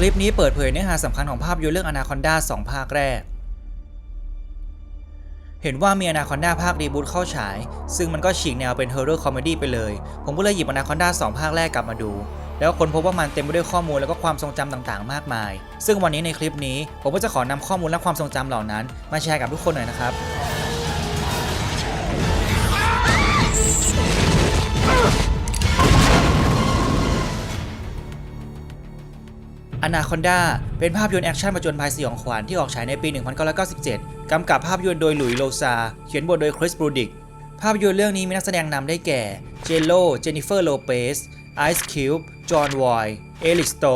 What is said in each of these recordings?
คลิปนี้เปิดเผยเนื้อหาสำคัญของภาพยนตร์เรื่อง Anaconda 2ภาคแรก เห็นว่ามี Anaconda ภาครีบูตเข้าฉาย ซึ่งมันก็ฉีกแนวเป็นเฮอร์เรอร์คอมเมดี้ไปเลย ผมก็เลยหยิบ Anaconda 2ภาคแรกกลับมาดู แล้วคนพบว่ามันเต็มไปด้วยข้อมูลแล้วก็ความทรงจำต่างๆ มากมาย ซึ่งวันนี้ในคลิปนี้ ผมก็จะขอนำข้อมูลและความทรงจำเหล่านั้น มาแชร์กับทุกคนหน่อยนะครับ Anaconda เป็นภาพยนตร์แอคชั่นประจนภัยสยองขวัญที่ออกฉายในปี 1997 กำกับภาพยนตร์โดยหลุยส์โลซา เขียนบทโดยคริสบรูดิก ภาพยนตร์เรื่องนี้มีนักแสดงนำได้แก่ เจโล เจนนิเฟอร์ โลเปส ไอซ์คิวบ์ จอห์น วอย เอลิกสโต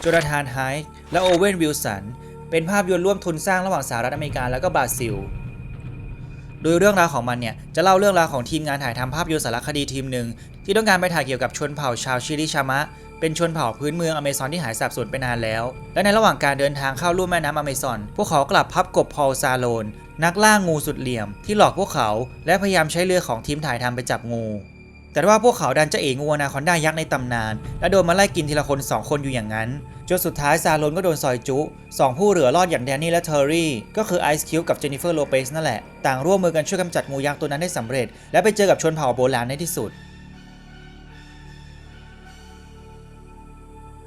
โจนาธาน ไฮท์และโอเวน วิลสัน เป็นภาพยนตร์ร่วมทุนสร้างระหว่างสหรัฐอเมริกาและก็บราซิลโดยเรื่องราวของมันเนี่ยจะเล่าเรื่องราวของทีมงานถ่ายทำภาพยนตร์สารคดีทีมหนึ่ง ที่ต้องการไปถ่ายเกี่ยวกับชนเผ่าชาวชิริชามะ เป็นชนเผ่าพื้นเมืองอเมซอนที่หายสาบสูญไปนานแล้ว และในระหว่างการเดินทางเข้าลุ่มแม่น้ำอเมซอน พวกเขากลับพับกบพอลซาโลน นักล่างูสุดเหลี่ยม ที่หลอกพวกเขาและพยายามใช้เรือของทีมถ่ายทำไปจับงูแต่ว่าพวกเขาดันจะเองูอนาคอนด้ายักษ์ในตำนาน และโดนมาไล่กินทีละคน 2 คนอยู่อย่างนั้น จนสุดท้ายซาโลนก็โดนซอยจุสองผู้เหลือรอดอย่างแดนนี่และเทอร์รี่ ก็คือไอซ์คิวกับเจนนิเฟอร์โลเปสนั่นแหละ ต่างร่วมมือกันช่วยกำจัดงูยักษ์ตัวนั้นได้สำเร็จ และไปเจอกับชนเผ่าโบราณในที่สุด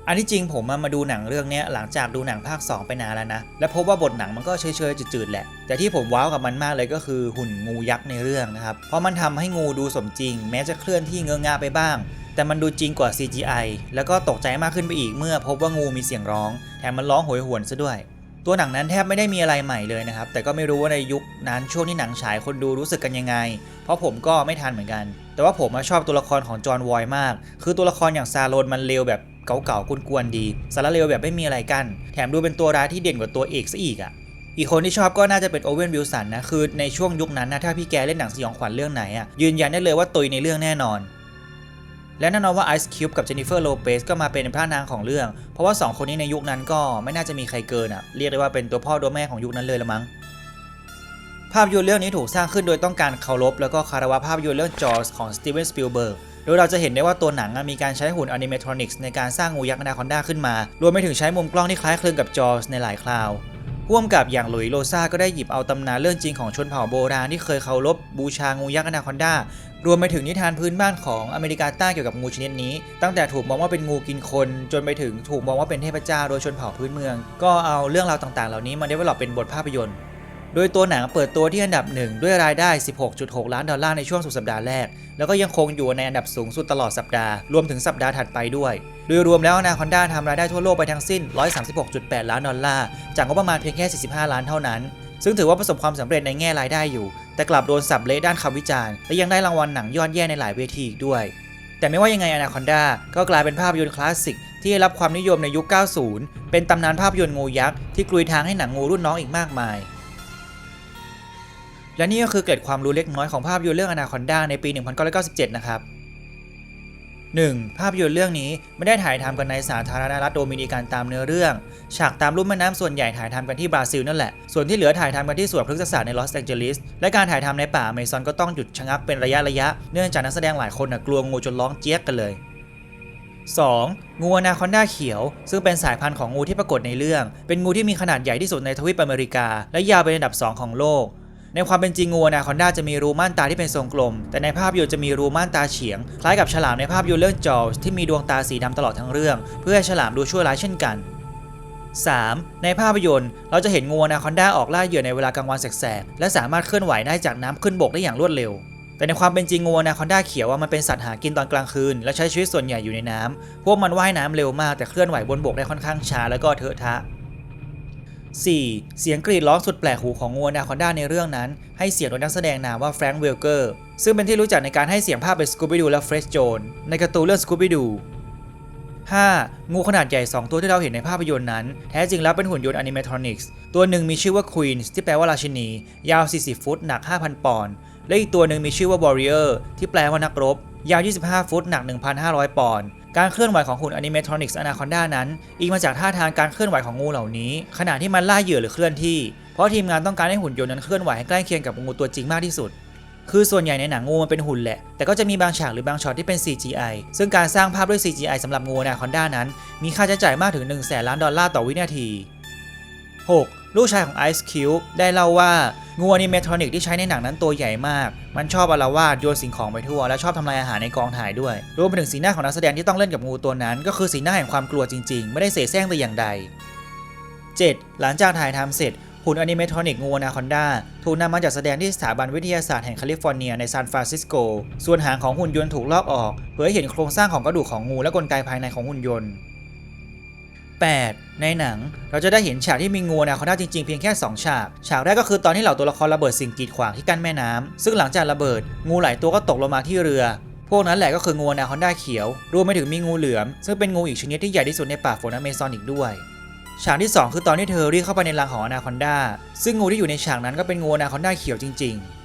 อันที่จริงผมมาดูหนังเรื่องนี้หลังจากดูหนังภาค 2 ไปนานแล้วนะ และพบว่าบทหนังมันก็เฉยๆจืดๆแหละ แต่ที่ผมว้าวกับมันมากเลยก็คือหุ่นงูยักษ์ในเรื่องนะครับ เพราะมันทำให้งูดูสมจริง แม้จะเคลื่อนที่เงื้องาไปบ้าง แต่มันดูจริงกว่า CGI แล้วก็ตกใจมากขึ้นไปอีกเมื่อพบว่างูมีเสียงร้อง แถมมันร้องโหยหวนซะด้วย ตัวหนังนั้นแทบไม่ได้มีอะไรใหม่เลยนะครับ แต่ก็ไม่รู้ว่าในยุคนั้นช่วงที่หนังฉายคนดูรู้สึกกันยังไง เพราะผมก็ไม่ทันเหมือนกัน แต่ว่าผมชอบตัวละครของจอห์นวอยมาก คือตัวละครอย่างซาโลนมันเร็วแบบ เก่าๆกวนๆดีสารเลวแบบไม่มีอะไรกัน แถมดูเป็นตัวร้ายที่เด่นกว่าตัวเอกซะอีกอะ่ะอีกคนที่ชอบก็น่าจะเป็นโอเวนวิลสันนะ คือในช่วงยุคนั้นนะ ถ้าพี่แกเล่นหนังสยองขวัญเรื่องไหนอะ่ะยืนยันได้เลยว่าตุยในเรื่องแน่นอน และแน่นอนว่าไอซ์คิวบ์กับเจนนิเฟอร์โลเปสก็มาเป็นพระนางของเรื่อง เพราะว่า 2 คนนี้ในยุคนั้นก็ไม่น่าจะมีใครเกินอะเรียกได้ว่าเป็นตัวพ่อตัวแม่ของยุคนั้นเลยละมั้งภาพยนตร์เรื่องนี้ถูกสร้างขึ้นโดยต้องการเคารพแล้วก็คารวะภาพยนตร์เรื่องจอร์ของสตีเวนสปิลเบิร์ก โดยเราจะเห็นได้ว่าตัวหนังมีการใช้หุ่นอนิเมทรอนิกส์ในการสร้างงูยักษ์นาคอนดาขึ้นมา รวมไปถึงใช้มุมกล้องที่คล้ายคลึงกับจอร์ในหลายคราวพ่วมกับอย่างหลุยโลซาก็ได้หยิบเอาตำนานเรื่องจริงของชนเผ่าโบราณที่เคยเคารพบูชางูยักษ์อนาคอนดารวมไปถึงนิทานพื้นบ้านของอเมริกาใต้เกี่ยวกับงูชนิดนี้ ตั้งแต่ถูกมองว่าเป็นงูกินคน จนไปถึงถูกมองว่าเป็นเทพเจ้าโดยชนเผ่าพื้นเมือง ก็เอาเรื่องราวต่างๆ เหล่านี้มาเดเวลลอปเป็นบทภาพยนตร์ โดยตัวหนังเปิดตัวที่อันดับหนึ่งด้วยรายได้ 16.6 ล้านดอลลาร์ในช่วงสุดสัปดาห์แรก แล้วก็ยังคงอยู่ในอันดับสูงสุดตลอดสัปดาห์ รวมถึงสัปดาห์ถัดไปด้วย โดยรวมแล้วนาคอนด้าทำรายได้ทั่วโลกไปทั้งสิ้น 136.8 ล้านดอลลาร์ จากงบประมาณเพียงแค่ 45 ล้านเท่านั้น ซึ่งถือว่าประสบความสำเร็จในแง่รายได้อยู่ แต่กลับโดนสับเละด้านคำวิจารณ์ และยังได้รางวัลหนังยอดเยี่ยมในหลายเวทีอีกด้วย แต่ไม่ว่ายังไงอนาคอนดาก็กลายเป็นภาพยนตร์คลาสสิกที่ได้รับความนิยมในยุค 90 เป็นตำนานภาพยนตร์งูยักษ์ที่กลุยทางให้หนังงูรุ่นน้องอีกมากมาย และนี่ก็คือเกร็ดความรู้เล็กน้อยของภาพยนตร์เรื่องอนาคอนดาในปี 1997 นะครับ 1. ภาพยนตร์เรื่องนี้ไม่ได้ถ่ายทำกันในสาธารณรัฐโดมินิกันตามเนื้อเรื่อง ฉากตามลุ่มแม่น้ำส่วนใหญ่ถ่ายทำกันที่บราซิลนั่นแหละ ส่วนที่เหลือถ่ายทำกันที่สวนพฤกษศาสตร์ในลอสแองเจลิส และการถ่ายทำในป่าอเมซอนก็ต้องหยุดชะงักเป็นระยะระยะ เนื่องจากนักแสดงหลายคนกลัวงูจนร้องเจี๊ยกกันเลย 2. งูอนาคอนดาเขียว ซึ่งเป็นสายพันธุ์ของงูที่ปรากฏในเรื่อง เป็นงูที่มีขนาดใหญ่ที่สุดในทวีปอเมริกา และยาวเป็นอันดับ 2 ของโลก ในความเป็นจริงงูอนาคอนดาจะมีรูม่านตาที่เป็นทรงกลม แต่ในภาพยนตร์จะมีรูม่านตาเฉียง คล้ายกับฉลามในภาพยนตร์เรื่องจอร์ที่มีดวงตาสีดำตลอดทั้งเรื่อง เพื่อให้ฉลามดูชั่วร้ายเช่นกัน 3. ในภาพยนตร์ เราจะเห็นงูอนาคอนดาออกล่าเหยื่อในเวลากลางวันแสกๆและสามารถเคลื่อนไหวได้จากน้ำขึ้นบกได้อย่างรวดเร็วแต่ในความเป็นจริงงูอนาคอนดาเขียวว่ามันเป็นสัตว์หากินตอนกลางคืน และใช้ชีวิตส่วนใหญ่อยู่ในน้ำพวกมันว่ายน้ำเร็วมากแต่เคลื่อนไหวบนบกได้ค่อนข้างช้าแล้วก็เถอะทะ 4. เสียงกรีดร้องสุดแปลกหูของงูนาคอนด้าในเรื่องนั้น ให้เสียงโดยนักแสดงนามว่าแฟรงค์เวลเกอร์ซึ่งเป็นที่รู้จักในการให้เสียงภาพเป็นสกูบิดูและเฟรชโจนในการ์ตูนเรื่องสกูบิดู 5. งูขนาดใหญ่ 2 ตัวที่เราเห็นในภาพยนตร์นั้น แท้จริงแล้วเป็นหุ่นยนต์อนิเมทรอนิกส์ตัวหนึ่งมีชื่อว่า Queen ที่แปลว่าราชินี ยาว 40 ฟุต หนัก 5,000 ปอนด์และอีกตัวหนึ่งมีชื่อว่า Warrior ที่แปลว่านักรบ ยาว 25 ฟุต หนัก 1,500 ปอนด์ การเคลื่อนไหวของหุ่นอนิเมทรอนิกส์อนาคอนดานั้นอิงมาจากท่าทางการเคลื่อนไหวของงูเหล่านี้ ขณะที่มันล่าเหยื่อหรือเคลื่อนที่ เพราะทีมงานต้องการให้หุ่นยนต์นั้นเคลื่อนไหวให้ใกล้เคียงกับงูตัวจริงมากที่สุด คือส่วนใหญ่ในหนังงูมันเป็นหุ่นแหละ แต่ก็จะมีบางฉากหรือบางช็อตที่เป็น CGI ซึ่งการสร้างภาพด้วย CGI สำหรับงูอนาคอนด้านั้น มีค่าใช้จ่ายมากถึง1 0 0 0 0แสนล้านดอลลาร์ต่อวินาที 6. ลูกชายของ Ice Cube ได้เล่าว่างูอนิเมทรอนิกที่ใช้ในหนังนั้นตัวใหญ่มาก มันชอบอาละวาดโยนสิ่งของไปทั่ว และชอบทำลายอาหารในกองถ่ายด้วย รวมไปถึงสีหน้าของนักแสดงที่ต้องเล่นกับงูตัวนั้น ก็คือสีหน้าแห่งความกลัวจริงๆ ไม่ได้เสแสร้งแต่อย่างใด 7. หลังจากถ่ายทำเสร็จหุ่นอนิเมทรอนิกงูอนาคอนดาถูกนำมาจัดแสดงที่สถาบันวิทยาศาสตร์แห่งแคลิฟอร์เนียในซานฟรานซิสโก ส่วนหางของหุ่นยนต์ถูกลอกออก เพื่อให้เห็นโครงสร้างของกระดูกของงูและกลไกภายในของหุ่นยนต์ 8. ในหนัง เราจะได้เห็นฉากที่มีงูนาคอนดาจริงๆ เพียงแค่ 2 ฉาก ฉากแรกก็คือตอนที่เหล่าตัวละครระเบิดสิ่งกีดขวางที่กั้นแม่น้ำซึ่งหลังจากระเบิด งูหลายตัวก็ตกลงมาที่เรือ พวกนั้นแหละก็คืองูนาคอนดาเขียว รวมไปถึงมีงูเหลือม ซึ่งเป็นงูอีกชนิดที่ใหญ่ที่สุดในป่าฝนอเมซอนอีกด้วยฉากที่ 2 คือตอนที่เธอรีเข้าไปในรังของอนาคอนดาซึ่งงูที่อยู่ในฉากนั้นก็เป็นงูอนาคอนดาเขียวจริง ๆ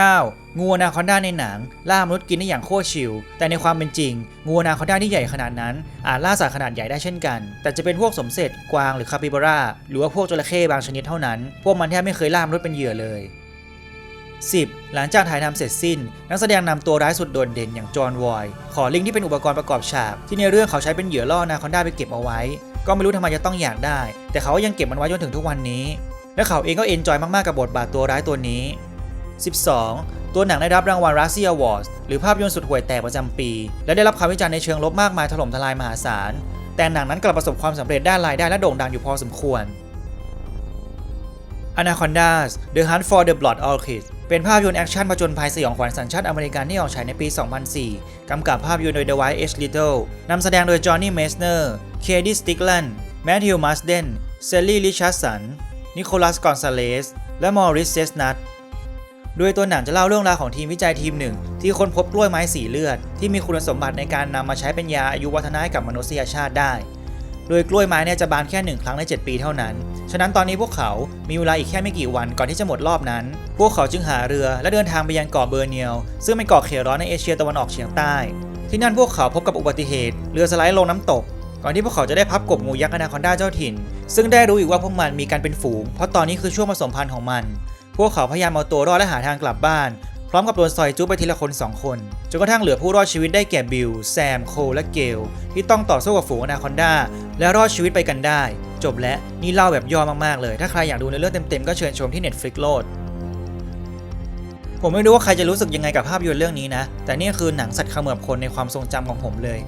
9. งูอนาคอนด้าในหนัง ล่ามนุษย์กินได้อย่างโคตรชิล แต่ในความเป็นจริง งูอนาคอนด้าที่ใหญ่ขนาดนั้น อาจล่าสัตว์ขนาดใหญ่ได้เช่นกัน แต่จะเป็นพวกสมเสร็จกวางหรือคาปิบาร่าหรือว่าพวกจระเข้บางชนิดเท่านั้น พวกมันแทบไม่เคยล่ามนุษย์เป็นเหยื่อเลย 10. หลังจากถ่ายทำเสร็จสิ้น นักแสดงนำตัวร้ายสุดโดดเด่นอย่างจอห์นวอยขอลิงที่เป็นอุปกรณ์ประกอบฉาก ที่ในเรื่องเขาใช้เป็นเหยื่อล่อนาคอนด้าไปเก็บเอาไว้ ก็ไม่รู้ทำไมจะต้องอยากได้ แต่เขาก็ยังเก็บมันไว้จนถึงทุกวันนี้ และเขาเองก็เอนจอยมากๆกับบทบาทตัวร้ายตัวนี้ 12. ตัวหนังได้รับรางวัล Razzie Awards หรือภาพยนตร์สุดห่วยแตกประจำปี และได้รับคำวิจารณ์ในเชิงลบมากมายถล่มทลายมหาศาล แต่หนังนั้นกลับประสบความสำเร็จด้านรายได้และโด่งดังอยู่พอสมควร Anacondas The Hunt for the Blood Orchid เป็นภาพยนตร์แอคชั่นผจญภัยสยองขวัญสัญชาติอเมริกันที่ออกฉายในปี 2004 กำกับภาพยนตร์โดย Dwight H. Little นำแสดงโดย Johnny Messner Katie Stickland Matthew Marsden Sally Richardson Nicholas Gonzalez และ Maurice Chestnut โดยตัวหนังจะเล่าเรื่องราวของทีมวิจัยทีมหนึ่ง ที่ค้นพบกล้วยไม้สีเลือด ที่มีคุณสมบัติในการนำมาใช้เป็นยาอายุวัฒนะให้กับมนุษยชาติได้ โดยกล้วยไม้เนี่ยจะบานแค่หนึ่งครั้งใน 7 ปีเท่านั้น ฉะนั้นตอนนี้พวกเขามีเวลาอีกแค่ไม่กี่วันก่อนที่จะหมดรอบนั้น พวกเขาจึงหาเรือและเดินทางไปยังเกาะเบอร์เนียลซึ่งเป็นเกาะเขตร้อนในเอเชียตะวันออกเฉียงใต้ ที่นั่นพวกเขาพบกับอุบัติเหตุเรือสไลด์ลงน้ำตกก่อนที่พวกเขาจะได้พับกบงูยักษ์อนาคอนดาเจ้าถิ่น ซึ่งได้รู้อีกว่าพวกมันมีการเป็นฝูง เพราะตอนนี้คือช่วงผสมพันธุ์ของมัน พวกเขาพยายามเอาตัวรอดและหาทางกลับบ้าน พร้อมกับโดนซอยจุ๊บไปทีละคน 2 คน จนกระทั่งเหลือผู้รอดชีวิตได้แก่บิล แซม โคลและเกล ที่ต้องต่อสู้กับฝูงอนาคอนดา และรอดชีวิตไปกันได้ จบและนี่เล่าแบบย่อมากๆเลย ถ้าใครอยากดูในเรื่องเต็มๆก็เชิญชมที่ Netflix โลดผมไม่รู้ว่าใครจะรู้สึกยังไงกับภาพยนตร์เรื่องนี้นะ แต่นี่คือหนังสัตว์เขมือบคนในความทรงจำของผมเลย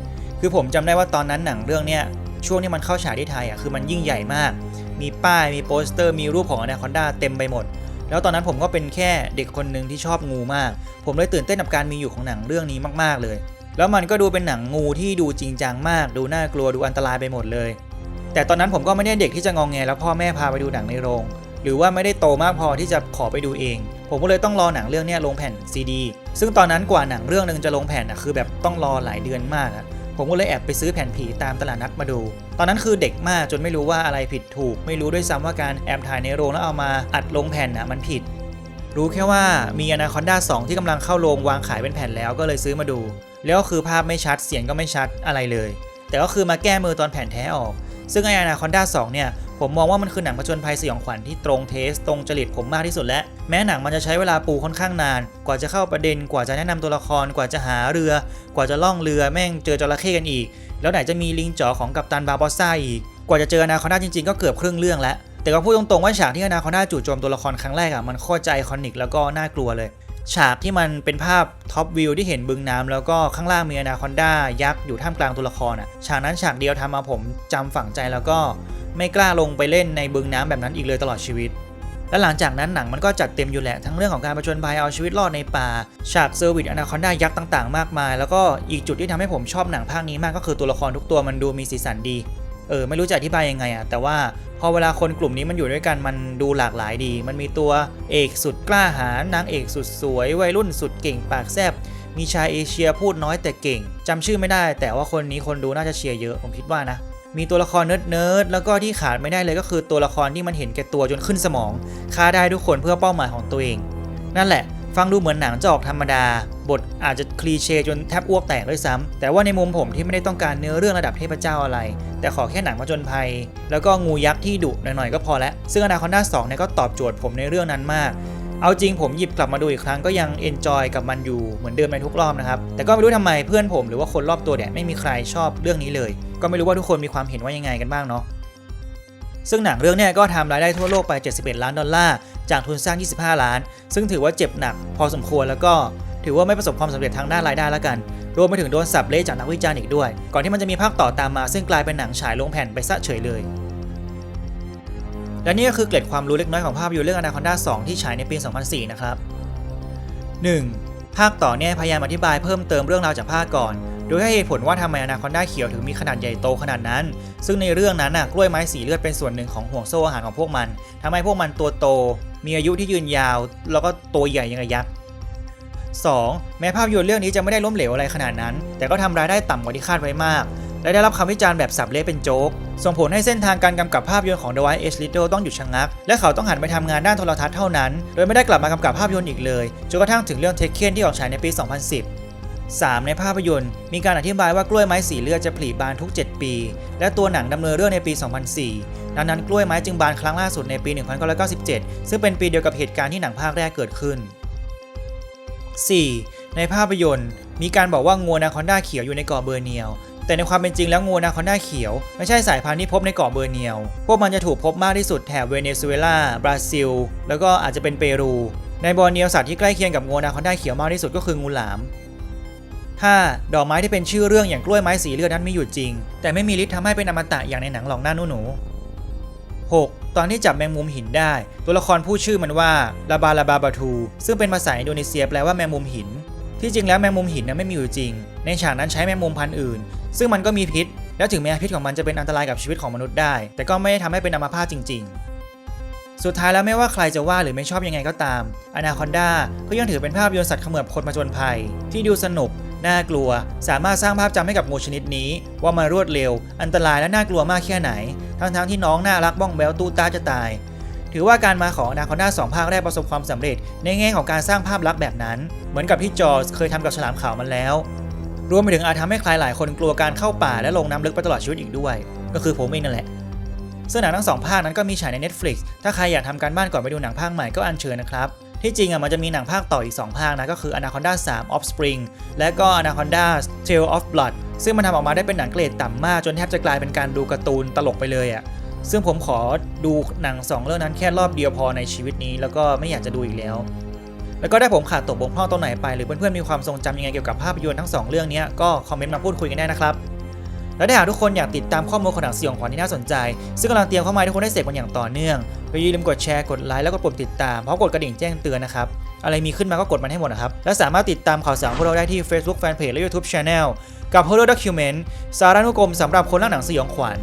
คือผมจำได้ว่าตอนนั้นหนังเรื่องเนี้ยช่วงที่มันเข้าฉายที่ไทยอะคือมันยิ่งใหญ่มาก มีป้ายมีโปสเตอร์มีรูปของอนาคอนดาเต็มไปหมด แล้วตอนนั้นผมก็เป็นแค่เด็กคนหนึ่งที่ชอบงูมาก ผมเลยตื่นเต้นกับการมีอยู่ของหนังเรื่องนี้มากๆเลย แล้วมันก็ดูเป็นหนังงูที่ดูจริงจังมาก ดูน่ากลัวดูอันตรายไปหมดเลย แต่ตอนนั้นผมก็ไม่ได้เด็กที่จะงองแงแล้วพ่อแม่พาไปดูหนังในโรง หรือว่าไม่ได้โตมากพอที่จะขอไปดูเอง ผมก็เลยต้องรอหนังเรื่องนี้ลงแผ่นซีดีซึ่งตอนนั้นกว่าหนังเรื่องหนึงจะลงแผ่นอะคือแบบต้องรอหลายเดือนมากอะ ผมก็เลยแอบไปซื้อแผ่นผีตามตลาดนัดมาดู ตอนนั้นคือเด็กมากจนไม่รู้ว่าอะไรผิดถูก ไม่รู้ด้วยซ้ำว่าการแอบถ่ายในโรงแล้วเอามาอัดลงแผ่นอะมันผิด รู้แค่ว่ามีอนาคอนดา2ที่กำลังเข้าโรงวางขายเป็นแผ่นแล้วก็เลยซื้อมาดู แล้วก็คือภาพไม่ชัดเสียงก็ไม่ชัดอะไรเลย แต่ก็คือมาแก้มือตอนแผ่นแท้ออก ซึ่งไออนาคอนดา2เนี่ยผมมองว่ามันคือหนังผจญภัยสยองขวัญที่ตรงเทสตรงจริตผมมากที่สุดและ แม้หนังมันจะใช้เวลาปูค่อนข้างนาน กว่าจะเข้าประเด็นกว่าจะแนะนำตัวละครกว่าจะหาเรือ กว่าจะล่องเรือแม่งเจอจระเข้กันอีก แล้วไหนจะมีลิงจ๋อของกัปตันบาบอสซ่าอีก กว่าจะเจออนาคอนดาจริงๆ ก็เกือบครึ่งเรื่องแล้วแต่ก็พูดตรงๆว่าฉากที่อนาคอนดาจู่โจมตัวละครครั้งแรกอะมันโคตรใจคอนิกแล้วก็น่ากลัวเลย ฉากที่มันเป็นภาพท็อปวิวที่เห็นบึงน้ำแล้วก็ข้างล่างมีอนาคอนดายักษ์อยู่ท่ามกลางตัวละครอะฉากนั้นฉากเดียวทำมาผมจำฝังใจแล้วก็ไม่กล้าลงไปเล่นในบึงน้ำแบบนั้นอีกเลยตลอดชีวิต และหลังจากนั้นหนังมันก็จัดเต็มอยู่แหละทั้งเรื่องของการประจนภัยเอาชีวิตรอดในป่า ฉากเซอร์วิสอนาคอนดายักษ์ต่าง ๆ มากมาย แล้วก็อีกจุดที่ทำให้ผมชอบหนังภาคนี้มากก็คือตัวละครทุกตัวมันดูมีสีสันดี เออไม่รู้จะอธิบายยังไงอะแต่ว่าพอเวลาคนกลุ่มนี้มันอยู่ด้วยกันมันดูหลากหลายดี มันมีตัวเอกสุดกล้าหาญนางเอกสุดสวย วัยรุ่นสุดเก่งปากแซบมีชายเอเชียพูดน้อยแต่เก่งจำชื่อไม่ได้ แต่ว่าคนนี้คนดูน่าจะเชียร์เยอะผมคิดว่านะมีตัวละครเนิร์ดเนิร์ดแล้วก็ที่ขาดไม่ได้เลยก็คือตัวละครที่มันเห็นแก่ตัวจนขึ้นสมองฆ่าได้ทุกคนเพื่อเป้าหมายของตัวเอง นั่นแหละ ฟังดูเหมือนหนังจะออกธรรมดา บทอาจจะ คลีเช่จนแทบอ้วกแตกด้วยซ้ำแต่ว่าในมุมผมที่ไม่ได้ต้องการเนื้อเรื่องระดับเทพเจ้าอะไร แต่ขอแค่หนังผจญภัย แล้วก็งูยักษ์ที่ดุหน่อยๆก็พอแล้วซึ่งอนาคอนด้า2เนี่ยก็ตอบโจทย์ผมในเรื่องนั้นมากเอาจริงผมหยิบกลับมาดูอีกครั้งก็ยังเอนจอยกับมันอยู่เหมือนเดิมในทุกรอบนะครับ แต่ก็ไม่รู้ทำไมเพื่อนผมหรือว่าคนรอบตัวเนี่ยไม่มีใครชอบเรื่องนี้เลย ก็ไม่รู้ว่าทุกคนมีความเห็นว่ายังไงกันบ้างเนาะซึ่งหนังเรื่องเนี้ยก็ทำรายได้ทั่วโลกไป 71 ล้านดอลลาร์ จากทุนสร้าง 25 ล้าน ซึ่งถือว่าเจ็บหนักพอสมควรแล้วก็ ถือว่าไม่ประสบความสำเร็จทางด้านรายได้แล้วกัน รวมไปถึงโดนสับเละจากนักวิจารณ์อีกด้วย ก่อนที่มันจะมีภาคต่อตามมา ซึ่งกลายเป็นหนังฉายลงแผ่นไปซะเฉยเลย และนี่ก็คือเกร็ดความรู้เล็กน้อยของภาพยนตร์เรื่อง Anaconda 2 ที่ฉายในปี 2004 นะครับ 1. ภาคต่อเนี่ยพยายามอธิบายเพิ่มเติมเรื่องราวจากภาคก่อน โดยให้เหตุผลว่าทำไมอนาคอนด้าเขียวถึงมีขนาดใหญ่โตขนาดนั้น ซึ่งในเรื่องนั้นน่ะกล้วยไม้สีเลือดเป็นส่วนหนึ่งของห่วงโซ่อาหารของพวกมันทำให้พวกมันตัวโต มีอายุที่ยืนยาว แล้วก็ตัวใหญ่ยังไงยักษ์ 2. แม้ภาพยนตร์เรื่องนี้จะไม่ได้ล้มเหลวอะไรขนาดนั้น แต่ก็ทำรายได้ต่ำกว่าที่คาดไว้มาก และได้รับคำวิจารณ์แบบสับเละเป็นโจ๊ก ส่งผลให้เส้นทางการกำกับภาพยนตร์ของ The White H. Little ต้องหยุดชะงัก และเขาต้องหันไปทำงานด้านโทรทัศน์เท่านั้น โดยไม่ได้กลับมากำกับภาพยนตร์อีกเลย จนกระทั่งถึงเรื่อง Taken ที่ออกฉายในปี 2010 3. ในภาพยนตร์ มีการอธิบายว่ากล้วยไม้สีเลือดจะผลิบานทุก 7 ปี และตัวหนังดำเนินเรื่องในปี 2004 ดังนั้นกล้วยไม้จึงบานครั้งล่าสุดในปี 1997 ซึ่งเป็นปีเดียวกับเหตุการณ์ที่หนังภาคแรกเกิดขึ้น 4. ในภาพยนตร์ มีการบอกว่างูนาคอนด้าเขียวอยู่ในเกาะเบอร์เนียว แต่ในความเป็นจริงแล้วงูนาคอนด้าเขียว ไม่ใช่สายพันธุ์ที่พบในเกาะเบอร์เนียว พวกมันจะถูกพบมากที่สุดแถบเวเนซุเอลา บราซิล แล้วก็อาจจะเป็นเปรู ในบอร์เนียวสัตว์ที่ใกล้เคียงกับงูนาคอนด้าเขียวมากที่สุดก็คืองูหลาม 5. ดอกไม้ที่เป็นชื่อเรื่องอย่างกล้วยไม้สีเลือดนั้นมีอยู่จริง แต่ไม่มีฤทธิ์ทำให้เป็นอมตะอย่างในหนังหลอกหน้าหนูหนู 6. ตอนที่จับแมงมุมหินได้ ตัวละครพูดชื่อมันว่าลาบาลาบาบาทู ซึ่งเป็นภาษาอินโดนีเซียแปลว่าแมงมุมหิน ที่จริงแล้วแมงมุมหินนั้นไม่มีอยู่จริง ในฉากนั้นใช้แมงมุมพันธุ์อื่น ซึ่งมันก็มีพิษ และถึงแม้พิษของมันจะเป็นอันตรายกับชีวิตของมนุษย์ได้ แต่ก็ไม่ได้ทำให้เป็นอัมพาตจริง ๆสุดท้ายแล้วไม่ว่าใครจะว่าหรือไม่ชอบยังไงก็ตาม อนาคอนดาก็ยังถือเป็นภาพยนตร์สัตว์เขมือบคนผจญภัย ที่ดูสนุก น่ากลัว สามารถสร้างภาพจำให้กับงูชนิดนี้ ว่ามันรวดเร็ว อันตรายและน่ากลัวมากแค่ไหน ทั้งๆที่น้องน่ารักบ้องแบวตู้ตาจะตาย ถือว่าการมาของอนาคอนดาสองภาคแรกประสบความสำเร็จ ในแง่ของการสร้างภาพลักษณ์แบบนั้น เหมือนกับที่จอร์จเคยทำกับฉลามขาวมันแล้ว รวมไปถึงอาจทำให้ใครหลายคนกลัวการเข้าป่าและลงน้ำลึกไปตลอดชีวิตอีกด้วย ก็คือผมเองนั่นแหละซึ่งหนังทั้งสองภาคนั้นก็มีฉายใน Netflix ถ้าใครอยากทำการบ้านก่อนไปดูหนังภาคใหม่ก็อัญเชิญนะครับ ที่จริงอะมันจะมีหนังภาคต่ออีก 2 ภาคนะ ก็คือ Anaconda 3 Offspring และก็ Anaconda Tale of Blood ซึ่งมันทำออกมาได้เป็นหนังเกรดต่ำมาก จนแทบจะกลายเป็นการดูการ์ตูนตลกไปเลยอะซึ่งผมขอดูหนัง 2 เรื่องนั้นแค่รอบเดียวพอในชีวิตนี้ แล้วก็ไม่อยากจะดูอีกแล้ว แล้วก็ถ้าผมขาดตกบกพร่องตรงไหนไป หรือเพื่อนๆมีความทรงจำยังไงเกี่ยวกับภาพยนตร์ทั้งสองเรื่องนี้ก็คอมเมนต์มาพูดคุยกันได้นะครับ และถ้าหากทุกคนอยากติดตามข้อมูลข่าวสารสยองขวัญที่น่าสนใจ ซึ่งกำลังเตรียมเข้ามาให้ทุกคนได้เสพกันอย่างต่อเนื่องก็อย่าลืมกดแชร์กดไลค์แล้วก็กดติดตามพร้อมกดกระดิ่งแจ้งเตือนนะครับอะไรมีขึ้นมาก็กดมันให้หมดนะครับ และสามารถติดตามข่าวสารพวกเราได้ที่ Facebook Fanpage และ YouTube Channel กับ Horror Document สารานุกรมสำหรับคนรักหนังสยองขวัญ